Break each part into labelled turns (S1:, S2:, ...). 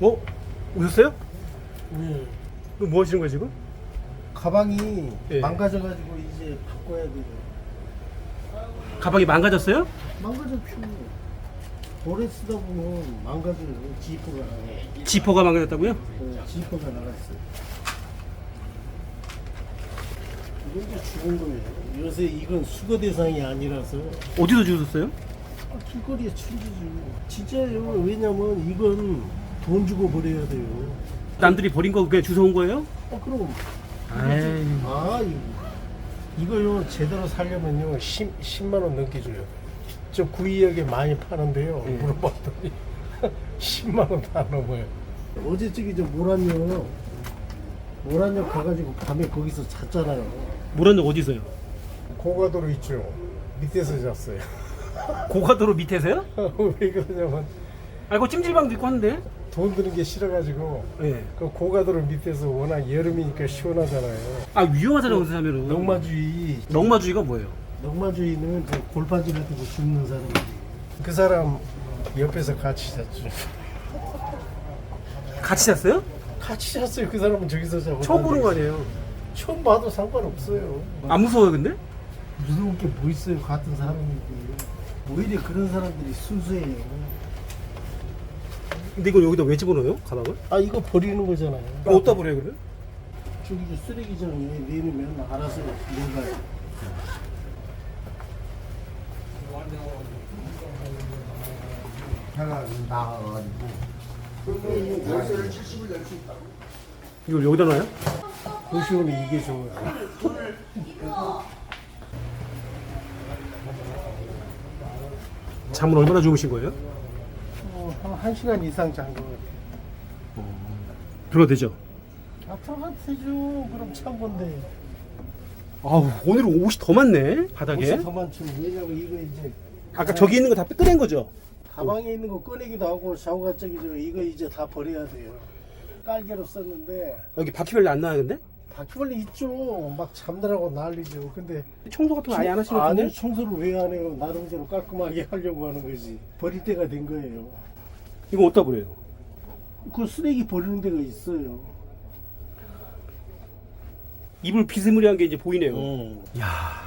S1: 어? 오셨어요?
S2: 네.
S1: 그럼 뭐 하시는 거예요 지금?
S2: 가방이
S1: 예.
S2: 망가져가지고 이제 바꿔야 돼요.
S1: 가방이 망가졌어요?
S2: 망가졌죠. 오래 쓰다 보면 망가져요. 지퍼가.
S1: 지퍼가 망가졌다고요?
S2: 네, 지퍼가 나갔어요. 이건 이제 죽은 거예요. 요새 이건 수거 대상이 아니라서
S1: 어디서 주셨어요?
S2: 아, 길거리에 천지죠. 진짜요. 왜냐면 이건 돈 주고 버려야 돼요.
S1: 남들이 버린 거 그냥 주워온 거예요?
S2: 아 그럼
S1: 에이.
S2: 아 이거 이거요 제대로 살려면요 10, 10만 원 넘게 줘요. 저 구이역에 많이 파는데요.
S1: 예.
S2: 물어봤더니 10만 원 다 넘어요. 어제 저기 저 모란역 모란역 가가지고 밤에 거기서 잤잖아요.
S1: 모란역 어디 있어요?
S2: 고가도로 있죠. 밑에서 잤어요.
S1: 고가도로 밑에서요?
S2: 왜 그러냐면
S1: 아 이거 찜질방도 있고 하는데?
S2: 돈 드는 게 싫어가지고
S1: 예.
S2: 그 고가도로 밑에서 워낙 여름이니까 시원하잖아요.
S1: 아 위험하잖아요 거기서 하면은
S2: 넉마주의
S1: 넉마주의 가 뭐예요?
S2: 넉마주의는 저 골판지를 두고 죽는 사람이에요. 그 사람 옆에서 같이 잤죠.
S1: 같이 잤어요?
S2: 같이 잤어요. 그 사람은 저기서 자고.
S1: 처음 보는
S2: 거난
S1: 아니에요?
S2: 처음 봐도 상관없어요.
S1: 안 무서워요 근데?
S2: 무서운 게 뭐 있어요. 같은 사람인데. 오히려 그런 사람들이 순수해요.
S1: 근데 이걸 여기다 왜 집어넣어요? 가방을?
S2: 아 이거 버리는 거잖아요.
S1: 어디다 버려요 그러면?
S2: 저기 저 쓰레기장에 내놓으면 알아서 내가요.
S1: 이걸 여기다 놔요?
S2: 고시원이 이게 좋아요.
S1: 잠을 얼마나 주무신 거예요?
S2: 어, 한, 한 시간 이상 잔 것 같아요.
S1: 들어도 되죠?
S2: 아, 들어가세죠. 그럼 찬 건데.
S1: 아우 오늘은 옷이 더 많네 바닥에
S2: 옷이 더 많죠. 왜냐면 이거 이제
S1: 아까 저기 있는 거다 꺼낸 거죠?
S2: 가방에 있는 거 꺼내기도 하고 샤워가 저기 저 이거 이제 다 버려야 돼요. 깔개로 썼는데
S1: 여기 바퀴벌레 안 나와요 근데?
S2: 바퀴벌레 있죠. 막 잠들하고 난리죠. 근데
S1: 청소 같은 거 아예 안 하시는 것
S2: 아니
S1: 같은데?
S2: 청소를 왜 안 해요? 나름대로 깔끔하게 하려고 하는 거지. 버릴 때가 된 거예요.
S1: 이거 어디다 버려요?
S2: 그 쓰레기 버리는 데가 있어요.
S1: 이불 비스무리한 게 이제 보이네요
S2: 어.
S1: 야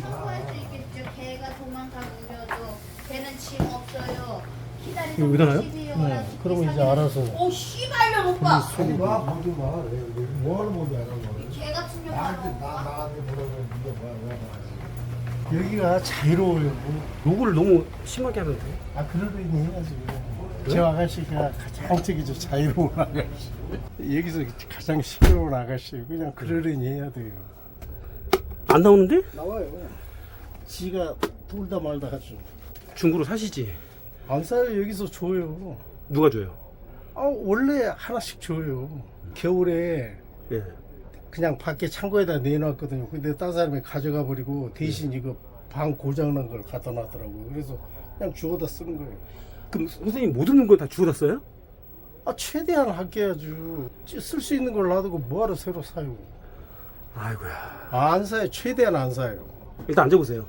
S3: 청소할 수 있겠죠. 개가 도망가고 그래도 개는 짐 없어요. 기다리다
S1: 이거 여기다 놔요?
S2: 네, 그러면 이제 알아서.
S3: 오 씨발년 오빠.
S2: 손이 봐, 보지 마. 뭐 하는 건지 알아.
S3: 개 같은 년
S2: 나한테 나. 나한테 뭐라고 네가 뭐야 뭐 여기가 자유로워요.
S1: 요거를 너무 심하게 하면
S2: 돼아 그러려니 해야지. 저 아가씨가 가장 저기 저 자유로운 아가씨. 여기서 가장 시끄러운 아가씨. 그냥 그러려니 해야 돼요.
S1: 안 나오는데?
S2: 나와요. 지가 돌다 말다 하죠.
S1: 중고로 사시지
S2: 안 싸요. 여기서 줘요.
S1: 누가 줘요?
S2: 아 원래 하나씩 줘요. 겨울에
S1: 예.
S2: 그냥 밖에 창고에다 내놨거든요. 근데 딴 사람이 가져가 버리고 대신 이거 방 고장난 걸 갖다 놨더라고요. 그래서 그냥 주워다 쓰는 거예요.
S1: 그럼 선생님 못 얻는 건다 주워다 써요?
S2: 아 최대한 아껴야죠. 쓸 수 있는 걸 놔두고 뭐하러 새로 사요.
S1: 아이고야
S2: 아, 안 사요. 최대한 안 사요.
S1: 일단 앉아보세요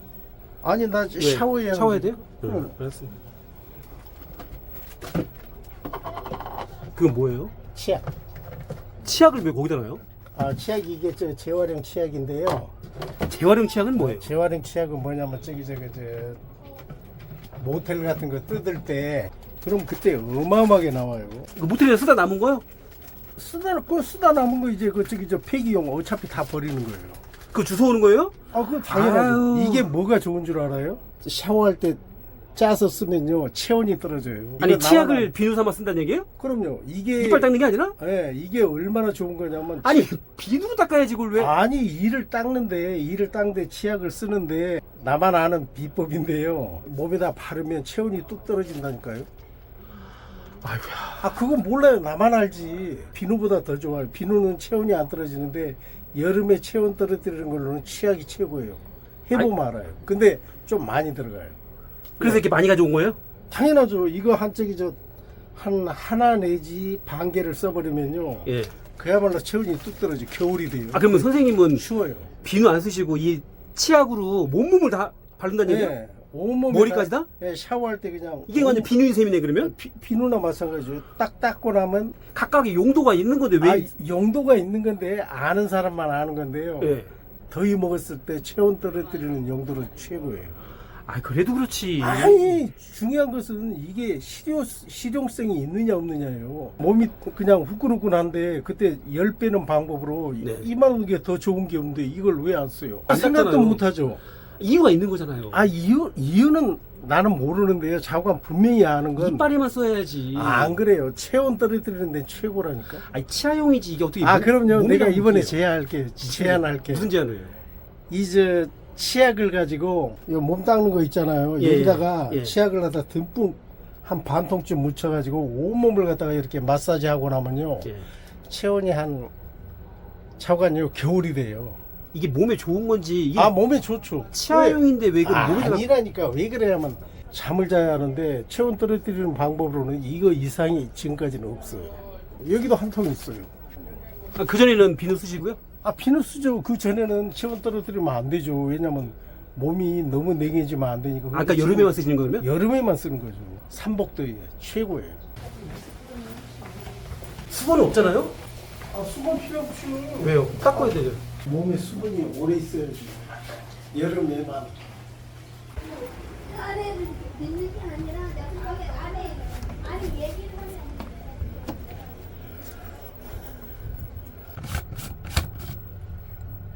S2: 아니 나
S1: 왜?
S2: 샤워해야
S1: 샤워해야 돼요?
S2: 응.
S1: 응 알았습니다 그건 뭐예요?
S2: 치약.
S1: 치약을 왜 거기다 놔요?
S2: 아 치약 이게 저 재활용 치약인데요.
S1: 재활용 치약은 뭐예요?
S2: 재활용 치약은 뭐냐면 저기 저기 저 모텔 같은 거 뜯을 때 그럼 그때 어마어마하게 나와요.
S1: 그 모텔에 쓰다 남은 거요?
S2: 쓰다 그 쓰다 남은 거 이제 그 저기 저 폐기용 어차피 다 버리는 거예요.
S1: 그거 주워 오는 거예요?
S2: 아, 그 당연하죠.
S1: 아유.
S2: 이게 뭐가 좋은 줄 알아요? 샤워할 때 짜서 쓰면요 체온이 떨어져요.
S1: 아니 치약을
S2: 나와라-
S1: 비누 삼아 쓴다는 얘기예요?
S2: 그럼요. 이게
S1: 이빨 닦는 게 아니라?
S2: 예, 이게 얼마나 좋은 거냐면
S1: 아니
S2: 치-
S1: 비누로 닦아야지 그걸 왜?
S2: 아니 이를 닦는데 이를 닦는데 치약을 쓰는데 나만 아는 비법인데요. 몸에다 바르면 체온이 뚝 떨어진다니까요.
S1: 아이고야
S2: 아 그건 몰라요. 나만 알지. 비누보다 더 좋아요. 비누는 체온이 안 떨어지는데 여름에 체온 떨어뜨리는 걸로는 치약이 최고예요. 해보면 알아요. 근데 좀 많이 들어가요.
S1: 그래서 이렇게 많이 가져온 거예요?
S2: 당연하죠. 이거 한 짝이 저한 하나 내지 반 개를 써버리면요.
S1: 예.
S2: 그야말로 체온이 뚝 떨어져. 겨울이 돼요.
S1: 아 그러면 선생님은
S2: 추워요.
S1: 비누 안 쓰시고 이 치약으로 몸몸을 다 바른다는 얘기예요?
S2: 네. 온몸에
S1: 머리까지 다?
S2: 예, 샤워할 때 그냥
S1: 이게 완전 비누인 셈이네 그러면?
S2: 비, 비누나 마찬가지죠. 딱 닦고 나면
S1: 각각의 용도가 있는 건데 왜?
S2: 아, 용도가 있는 건데 아는 사람만 아는 건데요.
S1: 예.
S2: 더위 먹었을 때 체온 떨어뜨리는 용도로 최고예요.
S1: 아 그래도 그렇지.
S2: 아니 중요한 것은 이게 실효, 실용성이 있느냐 없느냐예요. 몸이 그냥 후끈후끈한데 그때 열 빼는 방법으로
S1: 네.
S2: 이만한 게 더 좋은 게 없는데 이걸 왜 안 써요?
S1: 안
S2: 생각도
S1: 닦잖아요.
S2: 못하죠.
S1: 이유가 있는 거잖아요.
S2: 아 이유 이유는 나는 모르는데요. 자관 분명히 아는 건
S1: 이빨에만 써야지.
S2: 아, 안 그래요. 체온 떨어뜨리는 데 최고라니까.
S1: 아니 치아용이지 이게 어떻게?
S2: 아
S1: 몸-
S2: 그럼요. 내가 이번에? 제안할게. 제안할게.
S1: 무슨 제안을?
S2: 이제 치약을 가지고 이몸 닦는 거 있잖아요.
S1: 예,
S2: 여기다가
S1: 예.
S2: 치약을 갖다 듬뿍 한 반 통쯤 묻혀가지고 온몸을 갖다가 이렇게 마사지 하고 나면요
S1: 예.
S2: 체온이 한 차관요 겨울이 돼요.
S1: 이게 몸에 좋은 건지 이게
S2: 아 몸에 좋죠.
S1: 치아용인데 왜 이걸
S2: 아,
S1: 몸에다가
S2: 아니라니까 왜 그래야만 잠을 자야 하는데 체온 떨어뜨리는 방법으로는 이거 이상이 지금까지는 없어요. 여기도 한 통 있어요.
S1: 아, 그 전에는 비누 쓰시고요?
S2: 아 비누 쓰죠. 그 전에는 체온 떨어뜨리면 안 되죠. 왜냐면 몸이 너무 냉해지면 안 되니까.
S1: 아까
S2: 근데
S1: 여름에만 쓰시는 거면?
S2: 여름에만 쓰는 거죠. 삼복더위 최고예요.
S1: 수건은 없잖아요?
S2: 아 수건 필요 없죠.
S1: 왜요? 닦아야 되죠.
S2: 몸에 수분이 오래 있어야지. 여름에만.
S3: 안에 있는 게 아니라 내가 안에 안에 얘기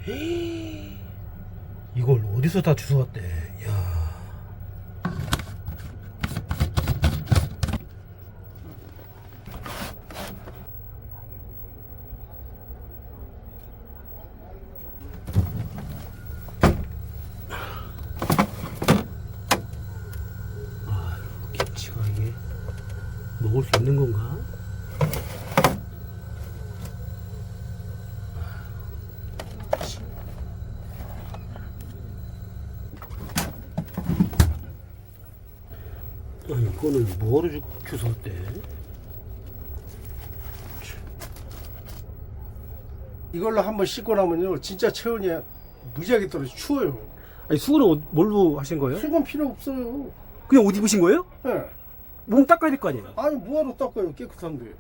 S3: 를 하면
S1: 이걸 어디서 다 주워왔대? 야. 아, 김치가 이게 먹을 수 있는 건가? 아니 이거는 뭐로 주, 주웠대?
S2: 이걸로 한번 씻고 나면요 진짜 체온이 무지하게 떨어져 추워요.
S1: 아니 수건은 어- 뭘로 하신 거예요?
S2: 수건 필요 없어요.
S1: 그냥 옷 입으신 거예요?
S2: 예.
S1: 몸 닦아야 될 거 아니에요?
S2: 아니 뭐하러 닦아요 깨끗한데.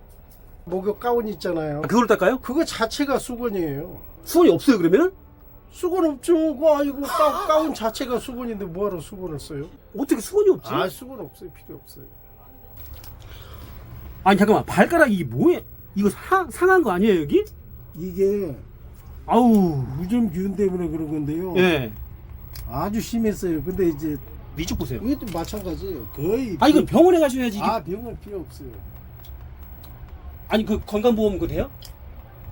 S2: 목욕 가운 있잖아요.
S1: 아, 그걸로 닦아요?
S2: 그거 자체가 수건이에요.
S1: 수건이 없어요 그러면은?
S2: 수건 없죠. 그 아이고 가, 가운 자체가 수건인데 뭐하러 수건을 써요?
S1: 어떻게 수건이 없지?
S2: 아 수건 없어요. 필요 없어요.
S1: 아니 잠깐만 발가락이 뭐예요? 이거 사, 상한 거 아니에요 여기?
S2: 이게
S1: 아우
S2: 유전균 때문에 그런 건데요.
S1: 예
S2: 아주 심했어요. 근데 이제
S1: 이쪽 보세요
S2: 이것도 마찬가지예요. 거의
S1: 아 이거 병원에 가셔야지 이게
S2: 아 병원 필요 없어요.
S1: 아니 그 건강보험 그거 돼요?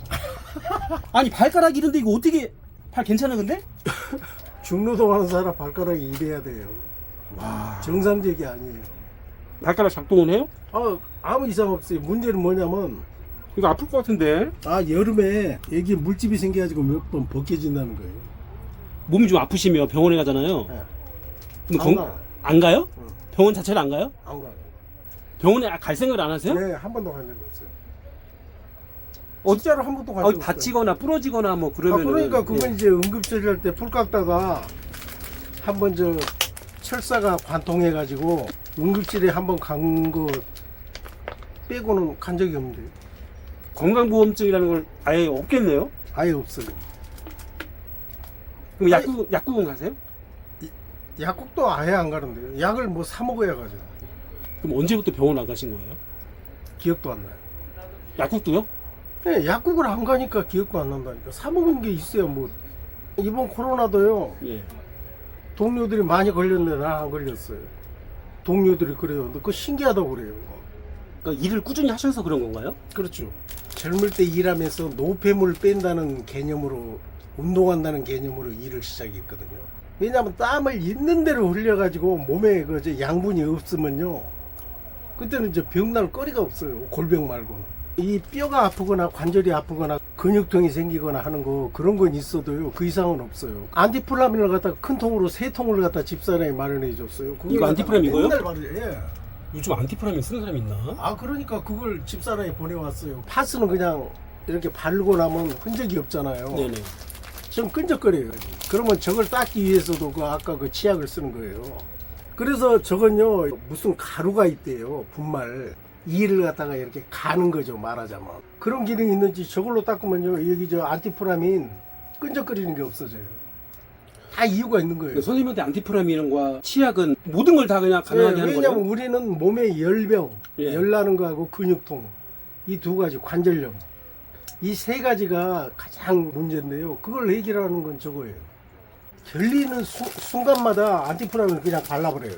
S1: 아니 발가락 이런데 이거 어떻게 발 괜찮아 근데?
S2: 중노동 하는 사람 발가락이 이래야 돼요.
S1: 와
S2: 정상적이 아니에요.
S1: 발가락 작동은 해요?
S2: 아 아무 이상 없어요. 문제는 뭐냐면
S1: 이거 아플 것 같은데
S2: 아 여름에 여기 물집이 생겨가지고 몇 번 벗겨진다는 거예요.
S1: 몸이 좀 아프시면 병원에 가잖아요
S2: 네.
S1: 그럼
S2: 안
S1: 건-
S2: 가요.
S1: 안 가요?
S2: 응.
S1: 병원 자체를 안 가요?
S2: 안 가요.
S1: 병원에 갈 생각을 안 하세요?
S2: 네, 한 번도 간 적이 없어요.
S1: 어,
S2: 진짜로 한 번도 간
S1: 어,
S2: 없어요.
S1: 다치거나 부러지거나 뭐
S2: 아,
S1: 그러면
S2: 그러니까 그건 이제 응급처리할 때 풀 깎다가 한 번 저 철사가 관통해가지고 응급실에 한 번 간 거 빼고는 간 적이 없는데
S1: 건강보험증이라는 걸 아예 없겠네요.
S2: 아예 없어요.
S1: 그럼
S2: 아니-
S1: 약국 약국은 가세요?
S2: 약국도 아예 안 가는데 약을 뭐 사 먹어야 가죠.
S1: 그럼 언제부터 병원 안 가신 거예요?
S2: 기억도 안 나요.
S1: 약국도요?
S2: 네, 약국을 안 가니까 기억도 안 난다니까. 사 먹은 게 있어요. 뭐 이번 코로나도요.
S1: 예.
S2: 동료들이 많이 걸렸는데 난 안 걸렸어요. 동료들이 그래요. 근데 그거 신기하다고 그래요.
S1: 그러니까 일을 꾸준히 하셔서 그런 건가요?
S2: 그렇죠. 젊을 때 일하면서 노폐물 뺀다는 개념으로 운동한다는 개념으로 일을 시작했거든요. 왜냐하면 땀을 있는 대로 흘려가지고 몸에 그 양분이 없으면요. 그때는 이제 병날 거리가 없어요. 골병 말고는. 이 뼈가 아프거나 관절이 아프거나 근육통이 생기거나 하는 거 그런 건 있어도요. 그 이상은 없어요. 안티플라민을 갖다 큰 통으로 세 통을 갖다 집사람이 마련해 줬어요. 그걸
S1: 이거 안티플라민 이거요?
S2: 맨날 마련해. 예.
S1: 요즘 안티프라민 쓰는 사람 있나?
S2: 아 그러니까 그걸 집사람이 보내왔어요. 파스는 그냥 이렇게 바르고 나면 흔적이 없잖아요.
S1: 네네.
S2: 좀 끈적거려요. 그러면 저걸 닦기 위해서도 그 아까 그 치약을 쓰는 거예요. 그래서 저건요 무슨 가루가 있대요 분말 이를 갖다가 이렇게 가는 거죠 말하자면. 그런 기능이 있는지 저걸로 닦으면요 여기 저 안티프라민 끈적거리는 게 없어져요. 다 이유가 있는 거예요.
S1: 선생님한테 안티프라민과 치약은 모든 걸 다 그냥 가능하게
S2: 예,
S1: 하는
S2: 왜냐면
S1: 거예요?
S2: 우리는 몸에 열병
S1: 예.
S2: 열나는 거하고 근육통 이 두 가지 관절염 이 세 가지가 가장 문제인데요. 그걸 해결하는 건 저거예요. 결리는 수- 순간마다 안티프라민을 그냥 발라버려요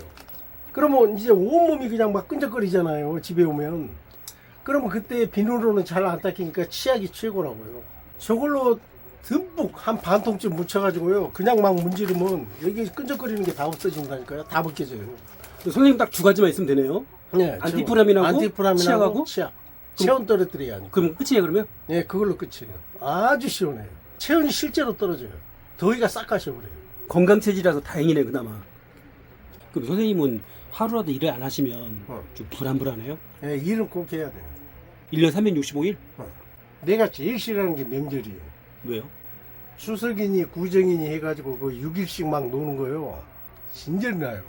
S2: 그러면 이제 온몸이 그냥 막 끈적거리잖아요 집에 오면 그러면 그때 비누로는 잘 안 닦이니까 치약이 최고라고요 저걸로 듬뿍 한 반 통쯤 묻혀가지고요 그냥 막 문지르면 여기 끈적거리는 게 다 없어진다니까요 다 벗겨져요
S1: 선생님 딱 두 가지만 있으면 되네요.
S2: 네,
S1: 안티프라민하고
S2: 안티프라민하고
S1: 치약하고?
S2: 치약. 체온 떨어뜨리기 아니고.
S1: 그럼 끝이에요 그러면?
S2: 네, 그걸로 끝이에요. 아주 시원해요. 체온이 실제로 떨어져요. 더위가 싹 가셔버려요.
S1: 건강 체질이라서 다행이네 그나마. 그럼 선생님은 하루라도 일을 안 하시면
S2: 어.
S1: 좀 불안불안해요?
S2: 네, 일은 꼭 해야 돼요.
S1: 1년 365일?
S2: 내가 제일 싫어하는 게 명절이에요.
S1: 왜요?
S2: 추석이니 구정이니 해가지고 그 6일씩 막 노는 거요. 진절 나요.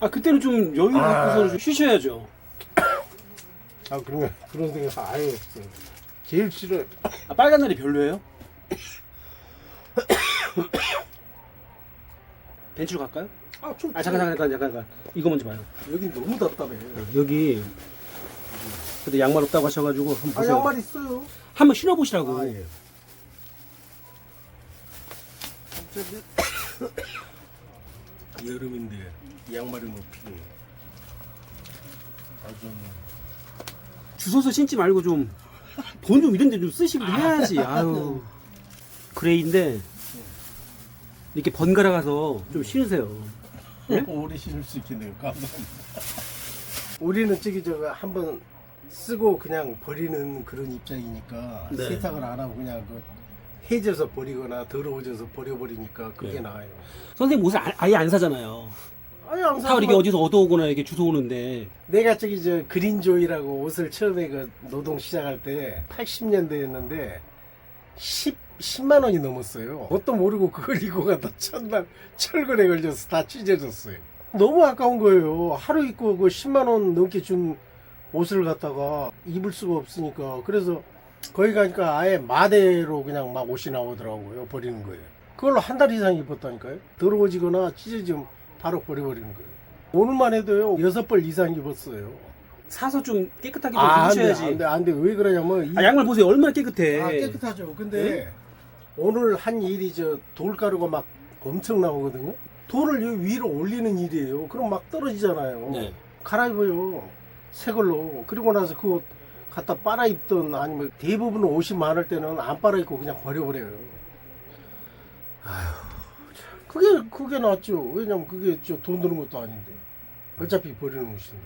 S1: 아 그때는 좀 여유
S2: 아.
S1: 갖고서 좀 쉬셔야죠.
S2: 아, 그런, 그런 생각 아예 없어요. 제일 싫어요.
S1: 아, 빨간 날이 별로예요? 벤치로 갈까요?
S2: 아, 좀.
S1: 아 잠깐 잠깐 잠깐 잠깐 이거 먼저 봐요.
S2: 여기 너무 답답해.
S1: 여기 근데 양말 없다고 하셔가지고 한번
S2: 아,
S1: 보세요.
S2: 양말 있어요.
S1: 한번 신어보시라고.
S2: 아, 예. 여름인데 양말이 뭐 필요해. 아주
S1: 주워서 신지 말고 좀 돈 좀 이런 데 좀 쓰시고 해야지. 아유 그레이인데 이렇게 번갈아 가서 좀 신으세요. 네?
S2: 오래 신을 수 있겠네요. 감사합니다. 우리는 저기 저거 한번 쓰고 그냥 버리는 그런 입장이니까
S1: 네.
S2: 세탁을 안 하고 그냥 그 해져서 버리거나 더러워져서 버려버리니까 그게
S1: 네.
S2: 나아요.
S1: 선생님 옷을 아- 아예 안 사잖아요.
S2: 아니
S1: 안다 이렇게 어디서 얻어오거나 이렇게 주워 오는데
S2: 내가 저기 저 그린조이라고 옷을 처음에 그 노동 시작할 때 80년대였는데 10, 10만 원이 넘었어요. 뭣도 모르고 그걸 입고 가다 첫날 철근에 걸려서 다 찢어졌어요. 너무 아까운 거예요. 하루 입고 그 10만 원 넘게 준 옷을 갖다가 입을 수가 없으니까 그래서 거기 가니까 아예 마대로 그냥 막 옷이 나오더라고요. 버리는 거예요. 그걸로 한 달 이상 입었다니까요. 더러워지거나 찢어지면 바로 버려버리는 거예요. 오늘만 해도요 여섯 벌 이상 입었어요.
S1: 사서 좀 깨끗하게 좀
S2: 아, 안 돼,
S1: 입으셔야지.
S2: 안 돼, 안 돼. 왜 그러냐면 이-
S1: 아, 양말 보세요. 얼마나 깨끗해.
S2: 아, 깨끗하죠. 근데
S1: 네?
S2: 오늘 한 일이 저 돌가루가 막 엄청 나오거든요. 돌을 위로 올리는 일이에요. 그럼 막 떨어지잖아요.
S1: 네.
S2: 갈아입어요. 새 걸로. 그리고 나서 그옷 갖다 빨아입던 아니면 대부분 옷이 많을 때는 안 빨아입고 그냥 버려버려요. 그게 그게 낫죠. 왜냐면 그게 저돈 드는 것도 아닌데. 어차피 버리는 옷인데.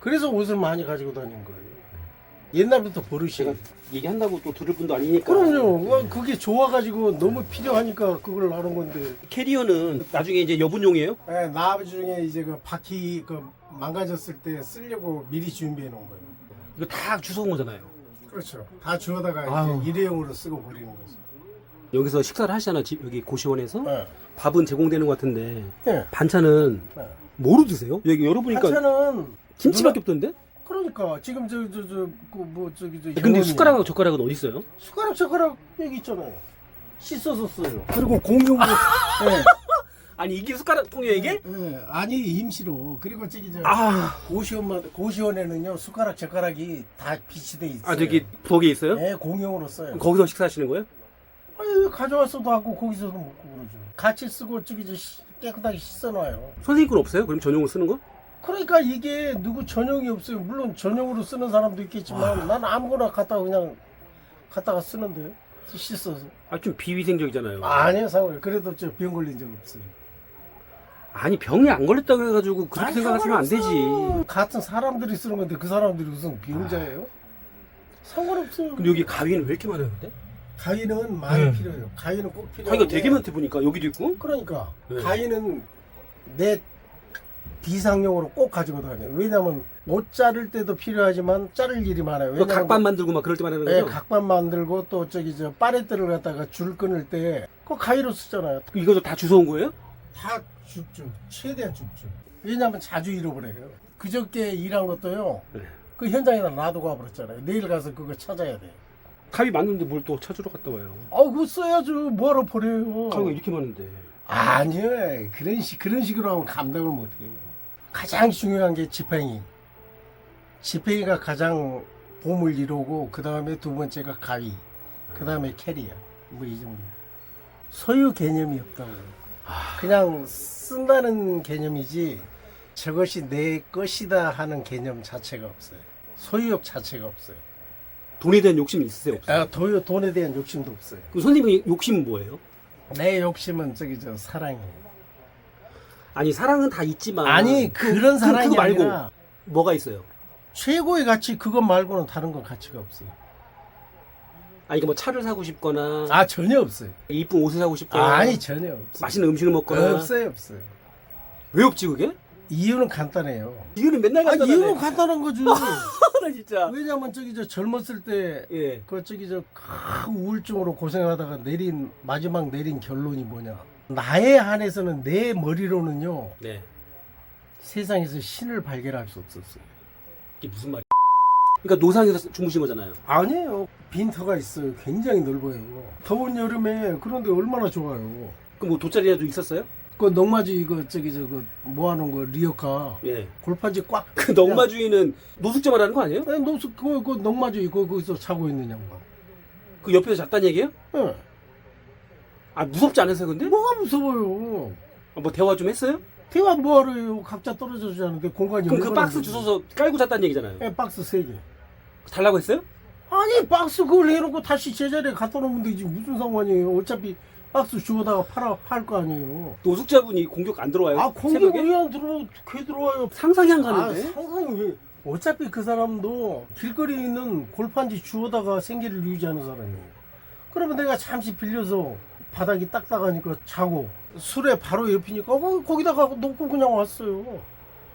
S2: 그래서 옷을 많이 가지고 다니는 거예요. 옛날부터 버릇이.
S1: 제가 얘기한다고 또 들을 분도 아니니까.
S2: 그럼요. 와, 그게 좋아가지고 너무 필요하니까 그걸 하는 건데.
S1: 캐리어는 나중에 이제 여분용이에요?
S2: 네, 나중에 이제 그 바퀴 그 망가졌을 때 쓰려고 미리 준비해 놓은 거예요.
S1: 이거 다 주워온 거잖아요.
S2: 그렇죠. 다 주워다가
S1: 아유.
S2: 이제 일회용으로 쓰고 버리는 거죠.
S1: 여기서 식사를 하시잖아. 집 여기 고시원에서.
S2: 네.
S1: 밥은 제공되는 것 같은데
S2: 네.
S1: 반찬은
S2: 네.
S1: 뭐로 드세요? 여기 열어보니까
S2: 반찬은
S1: 김치밖에 없던데?
S2: 그러니까 지금 저 저저그뭐 저기 저
S1: 근데
S2: 영원히
S1: 숟가락하고 젓가락은 어디 있어요?
S2: 숟가락 젓가락 여기 있잖아요. 씻어서 써요. 그리고 공용으로. 네.
S1: 아니 이게 숟가락 통이에요 이게?
S2: 네. 아니 임시로. 그리고 저기 저
S1: 아,
S2: 고시원만 고시원에는요 숟가락 젓가락이 다 비치돼 있어요.
S1: 아 저기 부엌에 있어요?
S2: 네 공용으로 써요.
S1: 거기서 식사하시는 거예요?
S2: 아니, 가져와서도 하고 거기서도 먹고 그러죠. 같이 쓰고 저기 저 씻- 깨끗하게 씻어놔요.
S1: 선생님 건 없어요? 그럼 전용으로 쓰는 거?
S2: 그러니까 이게 누구 전용이 없어요. 물론 전용으로 쓰는 사람도 있겠지만 난 아무거나 갖다가 그냥 갖다가 쓰는데 씻어서.
S1: 아 좀 비위생적이잖아요.
S2: 아니요 상관없어요. 그래도 저 병 걸린 적 없어요.
S1: 아니 병이 안 걸렸다고 해가지고 그렇게
S2: 아니,
S1: 생각하시면 안 되지.
S2: 상관없어요. 같은 사람들이 쓰는 건데 그 사람들이 무슨 비용자예요? 상관없어요.
S1: 근데 여기 가위는 왜 이렇게 많아요? 근데?
S2: 가위는 많이
S1: 네.
S2: 필요해요. 가위는 꼭 필요해요.
S1: 가위가 되게 많대 보니까 여기도 있고.
S2: 그러니까
S1: 네.
S2: 가위는 내 비상용으로 꼭 가지고 다녀요. 왜냐면 옷 자를 때도 필요하지만 자를 일이 많아요.
S1: 그
S2: 왜냐면
S1: 각반 만들고 막 그럴 때 말하는
S2: 네,
S1: 거죠?
S2: 각반 만들고 또 저기 저 파레트를 갖다가 줄 끊을 때 그 가위로 쓰잖아요.
S1: 이것도 다 주워온 거예요?
S2: 다 줍죠. 최대한 줍죠. 왜냐하면 자주 잃어버려요. 그저께 일한 것도요.
S1: 네.
S2: 그 현장에다 놔두고 와버렸잖아요. 내일 가서 그거 찾아야 돼.
S1: 값이 많은데 뭘 또 찾으러 갔다 와요.
S2: 아, 그거 써야죠. 뭐하러 버려요.
S1: 가루가 이렇게 많은데.
S2: 아니요. 그런 식 그런 식으로 하면 감당을 못해요. 가장 중요한 게 지팽이. 지팽이가 가장 봄을 이루고 그 다음에 두 번째가 가위, 그 다음에 캐리어. 뭐 이 정도. 소유 개념이 없다고. 그냥 쓴다는 개념이지 저것이 내 것이다 하는 개념 자체가 없어요. 소유욕 자체가 없어요.
S1: 돈에 대한 욕심이 있으세요? 없어요?
S2: 아, 도요 돈에 대한 욕심도 없어요.
S1: 그럼 선생님 욕심은 뭐예요?
S2: 내 욕심은 저기 저 사랑이에요.
S1: 아니 사랑은 다 있지만
S2: 아니
S1: 그-
S2: 그런
S1: 그-
S2: 사랑이
S1: 그거 말고
S2: 아니라
S1: 뭐가 있어요?
S2: 최고의 가치 그것 말고는 다른 건 가치가 없어요.
S1: 아니 그뭐 차를 사고 싶거나
S2: 아 전혀 없어요.
S1: 이쁜 옷을 사고 싶거나
S2: 아니 전혀 없어요.
S1: 맛있는 음식을 먹거나
S2: 없어요 없어요.
S1: 왜 없지 그게?
S2: 이유는 간단해요.
S1: 이유는 맨날
S2: 아
S1: 간단하네.
S2: 이유는 간단한 거죠.
S1: 나 진짜
S2: 왜냐면 저기 저 젊었을 때
S1: 예.
S2: 그 저기 저큰 우울증으로 고생하다가 내린 마지막 내린 결론이 뭐냐? 나에 한해서는 내 머리로는요
S1: 네.
S2: 세상에서 신을 발견할 수 없었어요.
S1: 이게 무슨 말이야? 그러니까 노상에서 주무신 거잖아요.
S2: 아니에요. 빈터가 있어요. 굉장히 넓어요. 더운 여름에 그런데 얼마나 좋아요.
S1: 그럼 뭐 돗자리라도 있었어요?
S2: 그 농마주 이거 저기 저거 모아놓은 거 리어카
S1: 예.
S2: 골판지 꽉.
S1: 그 주인은 노숙자 말하는 거 아니에요?
S2: 아니, 노수 그, 그 농마주 이거 거기서 자고 있는 양반.
S1: 그 옆에서 잤다는 얘기예요?
S2: 예.
S1: 아 무섭지 않으세요 근데?
S2: 뭐가 무서워요.
S1: 아, 뭐 대화 좀 했어요?
S2: 대화 뭐하러요? 각자 떨어져 자는데 공간이
S1: 그럼 그
S2: 얼마나
S1: 박스
S2: 넓은데.
S1: 주워서 깔고 잤다는 얘기잖아요.
S2: 예, 박스 세 개.
S1: 달라고 했어요?
S2: 아니 박스 그걸 해놓고 다시 제자리에 갖다 놓으면 되지 무슨 상관이에요? 어차피 박스 주워다가 팔아 팔 거 아니에요.
S1: 노숙자분이 공격 안 들어와요?
S2: 아 공격
S1: 새벽에?
S2: 왜안 들어? 개 들어와요.
S1: 상상이 안
S2: 아,
S1: 가는데?
S2: 상상이 왜? 어차피 그 사람도 길거리에 있는 골판지 주워다가 생계를 유지하는 사람이에요. 그러면 내가 잠시 빌려서 바닥이 딱딱하니까 자고 술에 바로 옆이니까 어, 거기다가 놓고 그냥 왔어요.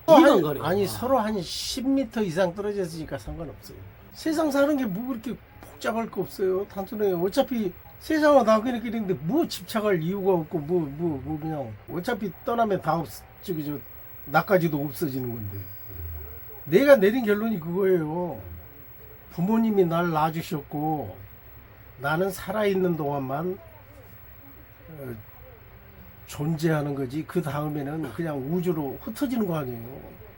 S1: 안
S2: 아니,
S1: 아.
S2: 서로 한 10m 이상 떨어져 있으니까 상관없어요. 세상 사는 게 뭐 그렇게 복잡할 거 없어요. 단순해요. 어차피 세상은 다 그렇게 있는데 뭐 집착할 이유가 없고 뭐뭐뭐 그냥 어차피 떠나면 다 없, 저기 저 나까지도 없어지는 건데. 내가 내린 결론이 그거예요. 부모님이 날 낳아주셨고 나는 살아있는 동안만 어, 존재하는 거지 그 다음에는 그냥 우주로 흩어지는 거 아니에요.